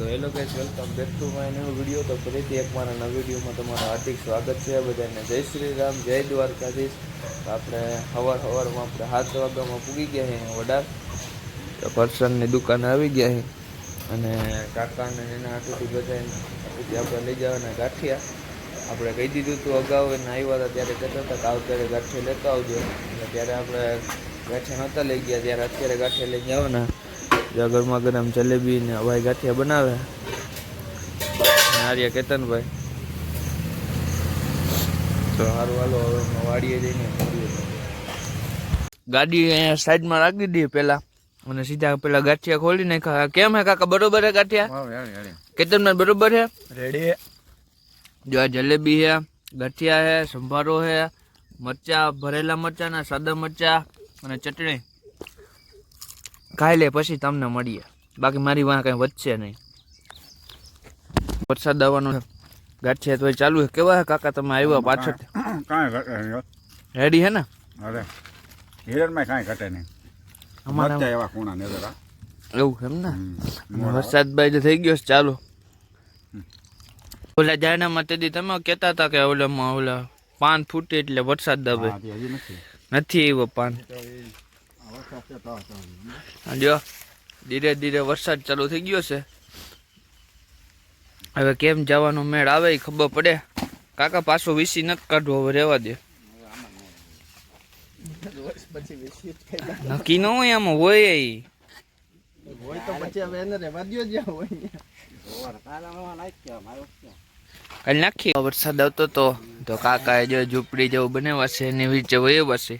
તો hello guys welcome back to my new video તો ફરીથી એક મારા નવા વિડીયોમાં તમારું હાર્દિક સ્વાગત છે. બધાને જય શ્રી રામ, જય દ્વારકાધીશ. આપણે હવાર હવારમાં આપણે સાત વાગ્યામાં પૂગી ગયા છીએ વડાર. ફરસાણની દુકાને આવી ગયા છે અને કાકાને એના હાથુથી બધાને આપણે લઈ જવાના ગાંઠિયા. આપણે કહી દીધું હતું અગાઉ, એને આવ્યા હતા ત્યારે કહેતા હતા કે આવ ત્યારે ગાંઠિયા લેતા આવજો. ત્યારે આપણે ગાંઠિયા નહોતા લઈ ગયા, ત્યારે અત્યારે ગાંઠિયા લઈ જવાના જ્યાં ગરમા ગરમ જલેબી ને ભાઈ ગાંઠિયા બનાવે. આર્યા કેતનભાઈ. તો સારું હાલો હવે વાડીએ જઈને ગાડી અહીંયા સાઈડમાં રાખી દીધી પેલા. અને સીધા પેલા ગાંઠિયા ખોલી નાખ્યા. કેમ હે કાકા બરોબર હે ગાંઠિયા? કેતનભાઈ બરોબર હે? રેડી જો આ જલેબી હે ગાંઠિયા હે સંભારો હે મરચા ભરેલા મરચા ને સાદા મરચા અને ચટણી. ખાઈ લે પછી તમને મળીએ. બાકી મારી વાં કઈ વધશે નહીં. વરસાદ આવવાનો છે. ગાંઠિયા તો ચાલુ છે. કેવા હે કાકા તમે આવ્યા પાછળ? કાંઈ રેડી હે. ને? અરે હિરણમાં કાંઈ ઘટે નહીં. અમારા એવા ખૂણા ને એવું એમ ને? વરસાદ બાય થઈ ગયો ચાલુ. ઓલા જાયનામાં તેથી તમે કહેતા હતા કે ઓલામાં ઓલા પાન ફૂટે એટલે વરસાદ દબે નથી. આવ્યો પાન. જો. ધીરે ધીરે વરસાદ ચાલુ થઈ ગયો છે. હવે કેમ જવાનો મેળ આવે એ ખબર પડે. કાકા, પાછો વીસી નથી કાઢવો, હવે રહેવા દે. નક્કી ન હોય આમાં, હોય. કાલ નાખી વરસાદ આવતો તો તો કાકાએ જો ઝૂંપડી જેવું બનાવ્યા છે એની નીચે વયો છે.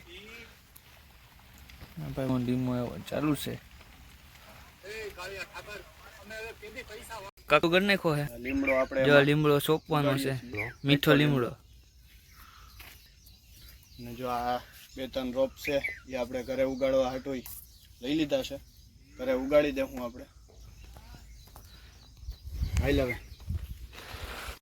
આ હું ડીમો એવો ચાલુ છે. કાકુ ગર નાખો હે? લીમડો આપણે જો લીમડો સોંપવાનો છે. મીઠો લીમડો. ને જો આ બે ત્રણ રોપ છે એ આપણે ઘરે ઉગાડવા હાટોય લઈ લીધા છે. ઘરે ઉગાડી દેવું આપણે. આઈ હવે.